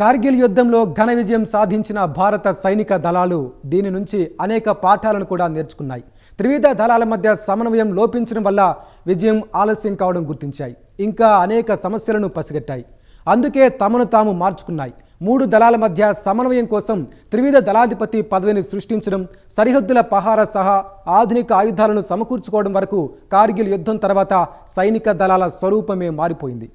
కార్గిల్ యుద్ధంలో ఘన విజయం సాధించిన భారత సైనిక దళాలు దీని నుంచి అనేక పాఠాలను కూడా నేర్చుకున్నాయి. త్రివిధ దళాల మధ్య సమన్వయం లోపించడం వల్ల విజయం ఆలస్యం కావడం గుర్తించాయి. ఇంకా అనేక సమస్యలను పసిగట్టాయి. అందుకే తమను తాము మార్చుకున్నాయి. మూడు దళాల మధ్య సమన్వయం కోసం త్రివిధ దళాధిపతి పదవిని సృష్టించడం సరిహద్దుల పహార సహా ఆధునిక ఆయుధాలను సమకూర్చుకోవడం వరకు కార్గిల్ యుద్ధం తర్వాత సైనిక దళాల స్వరూపమే మారిపోయింది.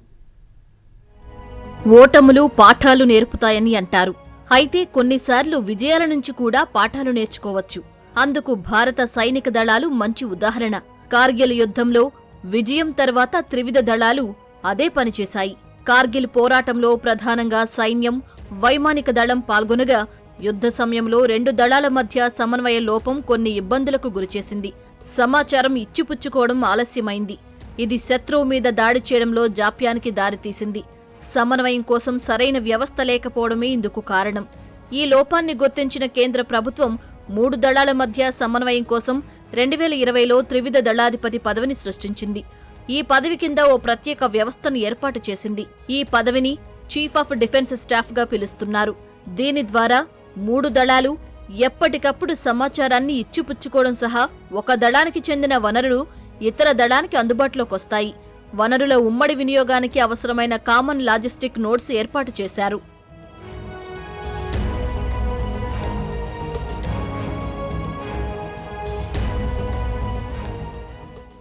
ఓటములు పాఠాలు నేర్పుతాయని అంటారు. అయితే కొన్నిసార్లు విజయాల నుంచి కూడా పాఠాలు నేర్చుకోవచ్చు. అందుకు భారత సైనిక దళాలు మంచి ఉదాహరణ. కార్గిల్ యుద్ధంలో విజయం తర్వాత త్రివిధ దళాలు అదే పనిచేశాయి కార్గిల్ పోరాటంలో ప్రధానంగా సైన్యం వైమానిక దళం పాల్గొనగా యుద్ధ సమయంలో రెండు దళాల మధ్య సమన్వయ లోపం కొన్ని ఇబ్బందులకు గురిచేసింది. సమాచారం ఇచ్చిపుచ్చుకోవడం ఆలస్యమైంది. ఇది శత్రువు మీద దాడి చేయడంలో జాప్యానికి దారితీసింది. సమన్వయం కోసం సరైన వ్యవస్థ లేకపోవడమే ఇందుకు కారణం. ఈ లోపాన్ని గుర్తించిన కేంద్ర ప్రభుత్వం మూడు దళాల మధ్య సమన్వయం కోసం రెండు వేల ఇరవైలో త్రివిధ దళాధిపతి పదవిని సృష్టించింది. ఈ పదవి కింద ఓ ప్రత్యేక వ్యవస్థను ఏర్పాటు చేసింది. ఈ పదవిని చీఫ్ ఆఫ్ డిఫెన్స్ స్టాఫ్గా పిలుస్తున్నారు. దీని ద్వారా మూడు దళాలు ఎప్పటికప్పుడు సమాచారాన్ని ఇచ్చిపుచ్చుకోవడం సహా ఒక దళానికి చెందిన వనరులు ఇతర దళానికి అందుబాటులోకి వస్తాయి వనరుల ఉమ్మడి వినియోగానికి అవసరమైన కామన్ లాజిస్టిక్ నోట్స్ ఏర్పాటు చేశారు.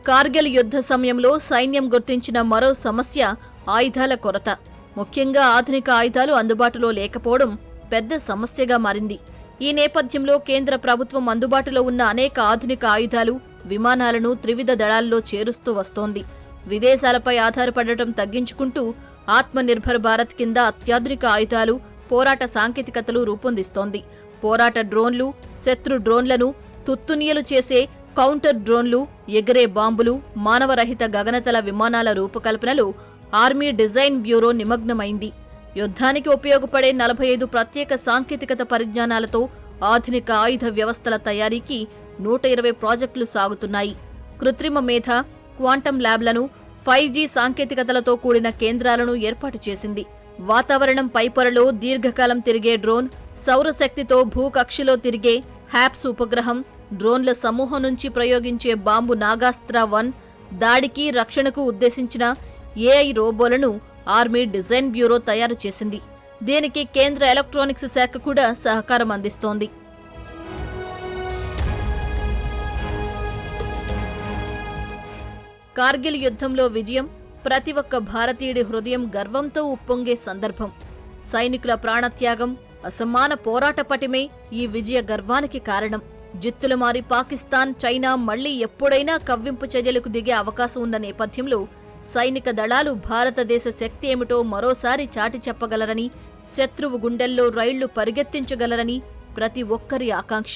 కార్గిల్ యుద్ధ సమయంలో సైన్యం గుర్తించిన మరో సమస్య ఆయుధాల కొరత. ముఖ్యంగా ఆధునిక ఆయుధాలు అందుబాటులో లేకపోవడం పెద్ద సమస్యగా మారింది. ఈ నేపథ్యంలో కేంద్ర ప్రభుత్వం అందుబాటులో ఉన్న అనేక ఆధునిక ఆయుధాలు విమానాలను త్రివిధ దళాల్లో చేరుస్తూ వస్తోంది. విదేశాలపై ఆధారపడటం తగ్గించుకుంటూ ఆత్మనిర్భర్ భారత్ కింద అత్యాధునిక ఆయుధాలు పోరాట సాంకేతికతలు రూపొందిస్తోంది. పోరాట డ్రోన్లు శత్రు డ్రోన్లను తుత్తునియలు చేసే కౌంటర్ డ్రోన్లు ఎగిరే బాంబులు మానవరహిత గగనతల విమానాల రూపకల్పనలో ఆర్మీ డిజైన్ బ్యూరో నిమగ్నమైంది. యుద్ధానికి ఉపయోగపడే నలభై ఐదు ప్రత్యేక సాంకేతికత పరిజ్ఞానాలతో ఆధునిక ఆయుధ వ్యవస్థల తయారీకి నూట ఇరవై ప్రాజెక్టులు సాగుతున్నాయి. కృత్రిమ మేధ క్వాంటం ల్యాబ్లను ఫైవ్ జీ సాంకేతికతలతో కూడిన కేంద్రాలను ఏర్పాటు చేసింది. వాతావరణం పైపొరలో దీర్ఘకాలం తిరిగే డ్రోన్ సౌరశక్తితో భూకక్షలో తిరిగే హ్యాప్స్ ఉపగ్రహం డ్రోన్ల సమూహం నుంచి ప్రయోగించే బాంబు నాగాస్త్ర వన్ దాడికి రక్షణకు ఉద్దేశించిన ఏఐ రోబోలను ఆర్మీ డిజైన్ బ్యూరో తయారు చేసింది. దీనికి కేంద్ర ఎలక్ట్రానిక్స్ శాఖ కూడా సహకారం అందిస్తోంది. కార్గిల్ యుద్ధంలో విజయం ప్రతి ఒక్క భారతీయుడి హృదయం గర్వంతో ఉప్పొంగే సందర్భం. సైనికుల ప్రాణత్యాగం అసమాన పోరాట పటిమే ఈ విజయ గర్వానికి కారణం. జిత్తులు మారి పాకిస్తాన్ చైనా మళ్ళీ ఎప్పుడైనా కవ్వింపు చర్యలకు దిగే అవకాశం ఉన్న నేపథ్యంలో సైనిక దళాలు భారతదేశ శక్తి ఏమిటో మరోసారి చాటి చెప్పగలరని శత్రువు గుండెల్లో రైళ్ళు పరిగెత్తించగలరని ప్రతి ఒక్కరి ఆకాంక్ష.